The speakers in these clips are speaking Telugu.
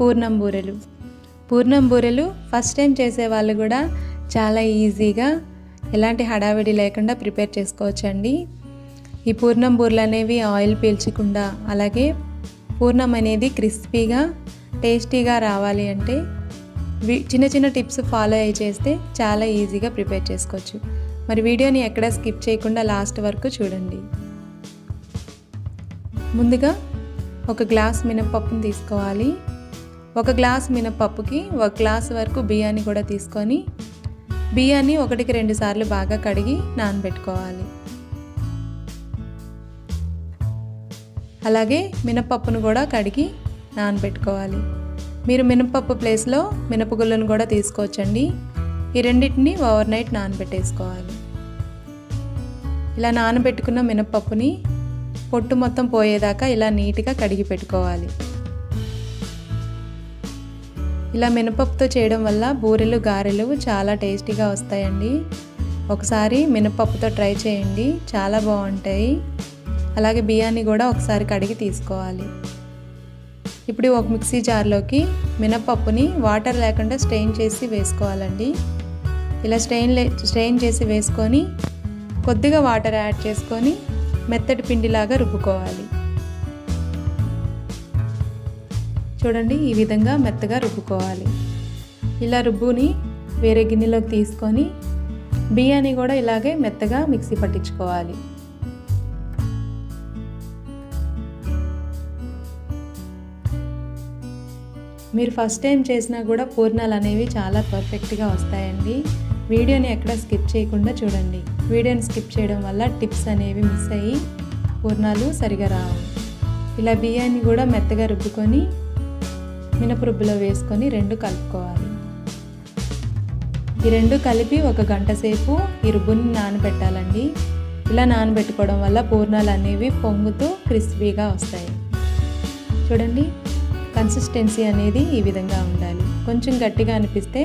పూర్ణం బూరెలు. పూర్ణం బూరెలు ఫస్ట్ టైం చేసే వాళ్ళు కూడా చాలా ఈజీగా ఎలాంటి హడావిడి లేకుండా ప్రిపేర్ చేసుకోవచ్చండి. ఈ పూర్ణం బూరెలు అనేవి ఆయిల్ పీల్చకుండా అలాగే పూర్ణం అనేది క్రిస్పీగా టేస్టీగా రావాలి అంటే వి- చిన్న చిన్న టిప్స్ ఫాలో అయ్యి చేస్తే చాలా ఈజీగా ప్రిపేర్ చేసుకోవచ్చు. మరి వీడియోని ఎక్కడ స్కిప్ చేయకుండా లాస్ట్ వరకు చూడండి. ముందుగా ఒక గ్లాస్ మినపప్పును తీసుకోవాలి. ఒక గ్లాస్ మినపప్పుకి ఒక గ్లాస్ వరకు బియ్యాన్ని కూడా తీసుకొని బియ్యాన్ని ఒకటికి రెండు సార్లు బాగా కడిగి నానబెట్టుకోవాలి. అలాగే మినపప్పును కూడా కడిగి నానబెట్టుకోవాలి. మీరు మినపప్పు ప్లేస్లో మినపగుళ్ళను కూడా తీసుకోవచ్చండి. ఈ రెండింటిని ఓవర్ నైట్ నానబెట్టేసుకోవాలి. ఇలా నానబెట్టుకున్న మినపప్పుని పొట్టు మొత్తం పోయేదాకా ఇలా నీట్గా కడిగి పెట్టుకోవాలి. ఇలా మినపప్పుతో చేయడం వల్ల బూరెలు గారెలు చాలా టేస్టీగా వస్తాయండి. ఒకసారి మినపప్పుతో ట్రై చేయండి చాలా బాగుంటాయి. అలాగే బియ్యాన్ని కూడా ఒకసారి కడిగి తీసుకోవాలి. ఇప్పుడు ఒక మిక్సీ జార్లోకి మినపప్పుని వాటర్ లేకుండా స్ట్రెయిన్ చేసి వేసుకోవాలండి. ఇలా స్ట్రెయిన్ లే స్ట్రెయిన్ చేసి వేసుకొని కొద్దిగా వాటర్ యాడ్ చేసుకొని మెత్తటి పిండిలాగా రుబ్బుకోవాలి. చూడండి ఈ విధంగా మెత్తగా రుబ్బుకోవాలి. ఇలా రుబ్బుని వేరే గిన్నెలోకి తీసుకొని బియ్యాన్ని కూడా ఇలాగే మెత్తగా మిక్సీ పట్టించుకోవాలి. మీరు ఫస్ట్ టైం చేసినా కూడా పూర్ణాలు అనేవి చాలా పర్ఫెక్ట్గా వస్తాయండి. వీడియోని ఎక్కడ స్కిప్ చేయకుండా చూడండి. వీడియోని స్కిప్ చేయడం వల్ల టిప్స్ అనేవి మిస్ అయ్యి పూర్ణాలు సరిగా రావు. ఇలా బియ్యాన్ని కూడా మెత్తగా రుబ్బుకొని మినపరుబ్బులో వేసుకొని రెండు కలుపుకోవాలి. ఈ రెండు కలిపి ఒక గంట సేపు ఈ రుబ్బుని నానబెట్టాలండి. ఇలా నానబెట్టుకోవడం వల్ల పూర్ణాలు అనేవి పొంగుతూ క్రిస్పీగా వస్తాయి. చూడండి కన్సిస్టెన్సీ అనేది ఈ విధంగా ఉండాలి. కొంచెం గట్టిగా అనిపిస్తే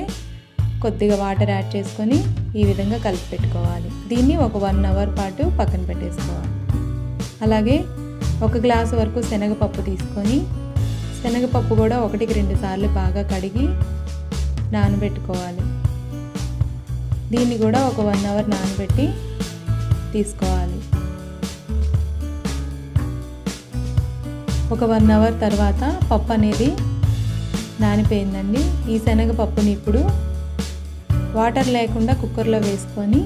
కొద్దిగా వాటర్ యాడ్ చేసుకొని ఈ విధంగా కలిపి పెట్టుకోవాలి. దీన్ని ఒక వన్ అవర్ పాటు పక్కన పెట్టేసుకోవాలి. అలాగే ఒక గ్లాస్ వరకు శనగపప్పు తీసుకొని శనగపప్పు కూడా ఒకటికి రెండు సార్లు బాగా కడిగి నానబెట్టుకోవాలి. దీన్ని కూడా ఒక వన్ అవర్ నానబెట్టి తీసుకోవాలి. ఒక వన్ అవర్ తర్వాత పప్పు అనేది నానిపోయిందండి. ఈ శనగపప్పుని ఇప్పుడు వాటర్ లేకుండా కుక్కర్లో వేసుకొని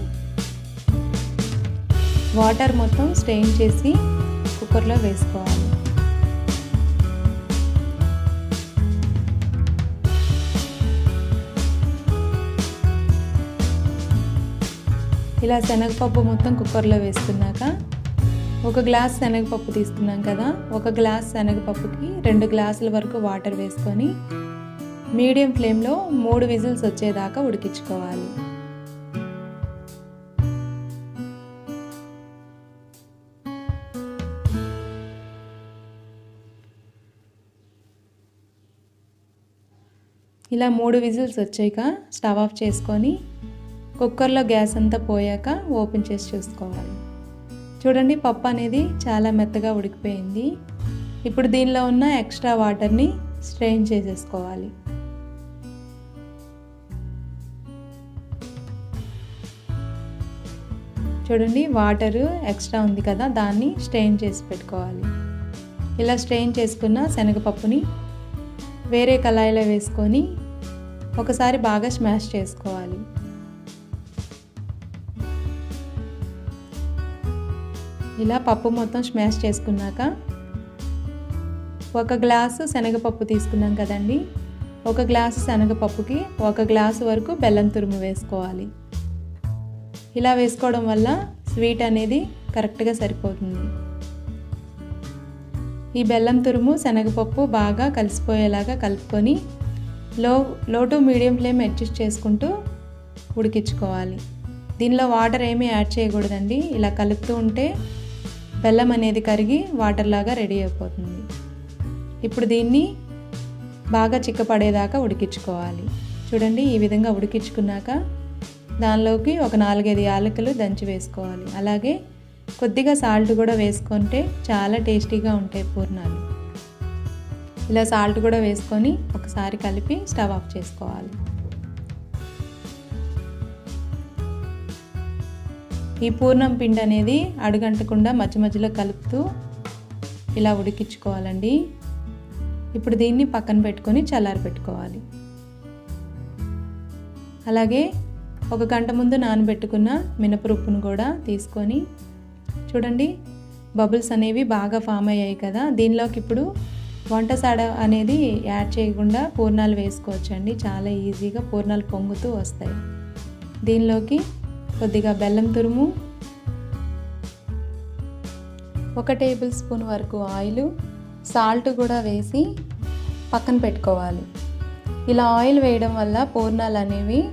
వాటర్ మొత్తం స్ట్రెయిన్ చేసి కుక్కర్లో వేసుకోవాలి. ఇలా శనగపప్పు మొత్తం కుక్కర్లో వేసుకున్నాక ఒక గ్లాస్ శనగపప్పు తీసుకున్నాం కదా ఒక గ్లాస్ శనగపప్పుకి రెండు గ్లాసుల వరకు వాటర్ వేసుకొని మీడియం ఫ్లేమ్లో మూడు విజిల్స్ వచ్చేదాకా ఉడికించుకోవాలి. ఇలా మూడు విజిల్స్ వచ్చాక స్టవ్ ఆఫ్ చేసుకొని కుక్కర్లో గ్యాస్ అంతా పోయాక ఓపెన్ చేసి చూసుకోవాలి. చూడండి పప్పు అనేది చాలా మెత్తగా ఉడికిపోయింది. ఇప్పుడు దీనిలో ఉన్న ఎక్స్ట్రా వాటర్ని స్ట్రెయిన్ చేసేసుకోవాలి. చూడండి వాటర్ ఎక్స్ట్రా ఉంది కదా దాన్ని స్ట్రెయిన్ చేసి పెట్టుకోవాలి. ఇలా స్ట్రెయిన్ చేసుకున్న శనగపప్పుని వేరే కళాయిలో వేసుకొని ఒకసారి బాగా స్మాష్ చేసుకోవాలి. ఇలా పప్పు మొత్తం స్మాష్ చేసుకున్నాక ఒక గ్లాసు శనగపప్పు తీసుకున్నాం కదండి. ఒక గ్లాసు శనగపప్పుకి ఒక గ్లాసు వరకు బెల్లం తురుము వేసుకోవాలి. ఇలా వేసుకోవడం వల్ల స్వీట్ అనేది కరెక్ట్గా సరిపోతుంది. ఈ బెల్లం తురుము శనగపప్పు బాగా కలిసిపోయేలాగా కలుపుకొని లో లో టు మీడియం ఫ్లేమ్ అడ్జస్ట్ చేసుకుంటూ ఉడికించుకోవాలి. దీనిలో వాటర్ ఏమీ యాడ్ చేయకూడదండి. ఇలా కలుపుతూ ఉంటే బెల్లం అనేది కరిగి వాటర్ లాగా రెడీ అయిపోతుంది. ఇప్పుడు దీన్ని బాగా చిక్కపడేదాకా ఉడికించుకోవాలి. చూడండి ఈ విధంగా ఉడికించుకున్నాక దానిలోకి ఒక నాలుగైదు యాలకులు దంచి వేసుకోవాలి. అలాగే కొద్దిగా సాల్ట్ కూడా వేసుకుంటే చాలా టేస్టీగా ఉంటాయి పూర్ణాలు. ఇలా సాల్ట్ కూడా వేసుకొని ఒకసారి కలిపి స్టవ్ ఆఫ్ చేసుకోవాలి. ఈ పూర్ణం పిండి అనేది అడుగంటకుండా మధ్య మధ్యలో కలుపుతూ ఇలా ఉడికించుకోవాలండి. ఇప్పుడు దీన్ని పక్కన పెట్టుకొని చల్లారి పెట్టుకోవాలి. అలాగే ఒక గంట ముందు నానబెట్టుకున్న మినపరుప్పును కూడా తీసుకొని చూడండి బబుల్స్ అనేవి బాగా ఫామ్ అయ్యాయి కదా. దీనిలోకి ఇప్పుడు వంట సాడ అనేది యాడ్ చేయకుండా పూర్ణాలు వేసుకోవచ్చండి. చాలా ఈజీగా పూర్ణాలు పొంగుతూ వస్తాయి. దీనిలోకి కొద్దిగా బెల్లం తురుము ఒక టేబుల్ స్పూన్ వరకు ఆయిల్ సాల్ట్ కూడా వేసి పక్కన పెట్టుకోవాలి. ఇలా ఆయిల్ వేయడం వల్ల పూర్ణాలు అనేవి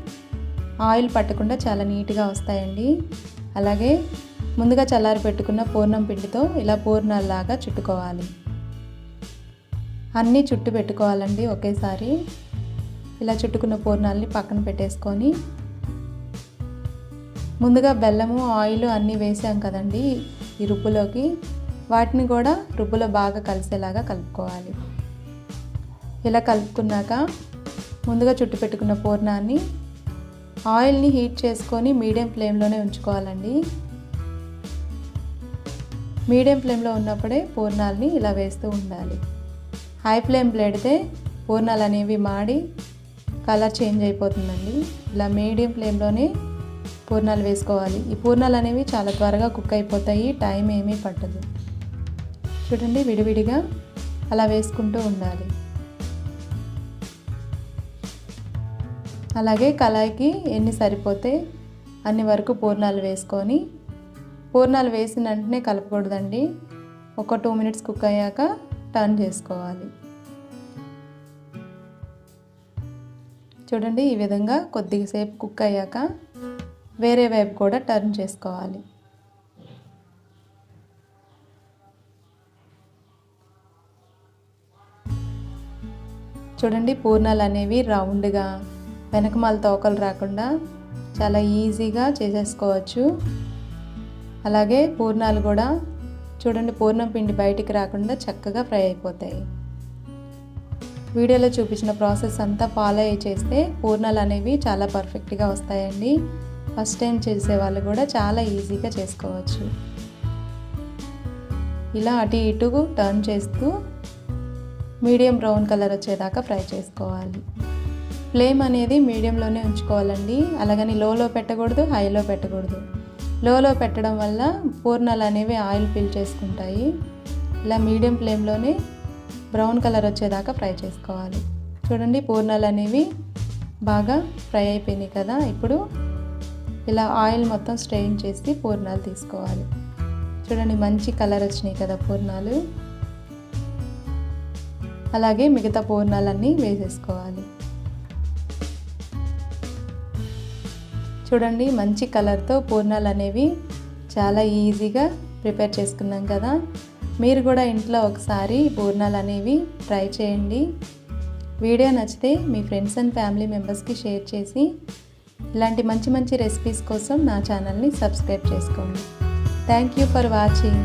ఆయిల్ పట్టకుండా చాలా నీట్గా వస్తాయండి. అలాగే ముందుగా చల్లారి పెట్టుకున్న పూర్ణం పిండితో ఇలా పూర్ణాల్లాగా చుట్టుకోవాలి. అన్నీ చుట్టు పెట్టుకోవాలండి ఒకేసారి. ఇలా చుట్టుకున్న పూర్ణాలని పక్కన పెట్టేసుకొని ముందుగా బెల్లము ఆయిల్ అన్నీ వేసాం కదండి ఈ రుబ్బులోకి. వాటిని కూడా రుబ్బులో బాగా కలిసేలాగా కలుపుకోవాలి. ఇలా కలుపుకున్నాక ముందుగా చుట్టు పెట్టుకున్న పూర్ణాన్ని ఆయిల్ని హీట్ చేసుకొని మీడియం ఫ్లేమ్లోనే ఉంచుకోవాలండి. మీడియం ఫ్లేమ్లో ఉన్నప్పుడే పూర్ణాలని ఇలా వేస్తూ ఉండాలి. హై ఫ్లేమ్ పెడితే పూర్ణాలు అనేవి మాడి కలర్ చేంజ్ అయిపోతుందండి. ఇలా మీడియం ఫ్లేమ్లోనే పూర్ణాలు వేసుకోవాలి. ఈ పూర్ణాలు అనేవి చాలా త్వరగా కుక్ అయిపోతాయి. టైం ఏమీ పట్టదు. చూడండి విడివిడిగా అలా వేసుకుంటూ ఉండాలి. అలాగే కళాయికి ఎన్ని సరిపోతే అన్ని వరకు పూర్ణాలు వేసుకొని పూర్ణాలు వేసిన వెంటనే కలపకూడదండి. ఒక టూ మినిట్స్ కుక్ అయ్యాక టర్న్ చేసుకోవాలి. చూడండి ఈ విధంగా కొద్దిసేపు కుక్ అయ్యాక వేరే వైపు కూడా టర్న్ చేసుకోవాలి. చూడండి పూర్ణాలు అనేవి రౌండ్గా వెనకమాల తోకలు రాకుండా చాలా ఈజీగా చేసేసుకోవచ్చు. అలాగే పూర్ణాలు కూడా చూడండి పూర్ణం పిండి బయటికి రాకుండా చక్కగా ఫ్రై అయిపోతాయి. వీడియోలో చూపించిన ప్రాసెస్ అంతా ఫాలో అయ్యి చేస్తే పూర్ణాలు అనేవి చాలా పర్ఫెక్ట్గా వస్తాయండి. ఫస్ట్ టైం చేసే వాళ్ళు కూడా చాలా ఈజీగా చేసుకోవచ్చు. ఇలా అటు ఇటు టర్న్ చేస్తూ మీడియం బ్రౌన్ కలర్ వచ్చేదాకా ఫ్రై చేసుకోవాలి. ఫ్లేమ్ అనేది మీడియంలోనే ఉంచుకోవాలండి. అలాగని లోలో పెట్టకూడదు హైలో పెట్టకూడదు. లోలో పెట్టడం వల్ల పూర్ణాలు అనేవి ఆయిల్ ఫిల్ చేసుకుంటాయి. ఇలా మీడియం ఫ్లేమ్లోనే బ్రౌన్ కలర్ వచ్చేదాకా ఫ్రై చేసుకోవాలి. చూడండి పూర్ణాలు అనేవి బాగా ఫ్రై అయిపోయినాయి కదా. ఇప్పుడు ఇలా ఆయిల్ మొత్తం స్ట్రెయిన్ చేసి పూర్ణాలు తీసుకోవాలి. చూడండి మంచి కలర్ వచ్చినాయి కదా పూర్ణాలు. అలాగే మిగతా పూర్ణాలన్నీ వేసేసుకోవాలి. చూడండి మంచి కలర్తో పూర్ణాలు అనేవి చాలా ఈజీగా ప్రిపేర్ చేసుకున్నాం కదా. మీరు కూడా ఇంట్లో ఒకసారి పూర్ణాలు అనేవి ట్రై చేయండి. వీడియో నచ్చితే మీ ఫ్రెండ్స్ అండ్ ఫ్యామిలీ మెంబర్స్కి షేర్ చేసి ఇలాంటి మంచి మంచి రెసిపీస్ కోసం నా ఛానల్ని సబ్స్క్రైబ్ చేసుకోండి. Thank you for watching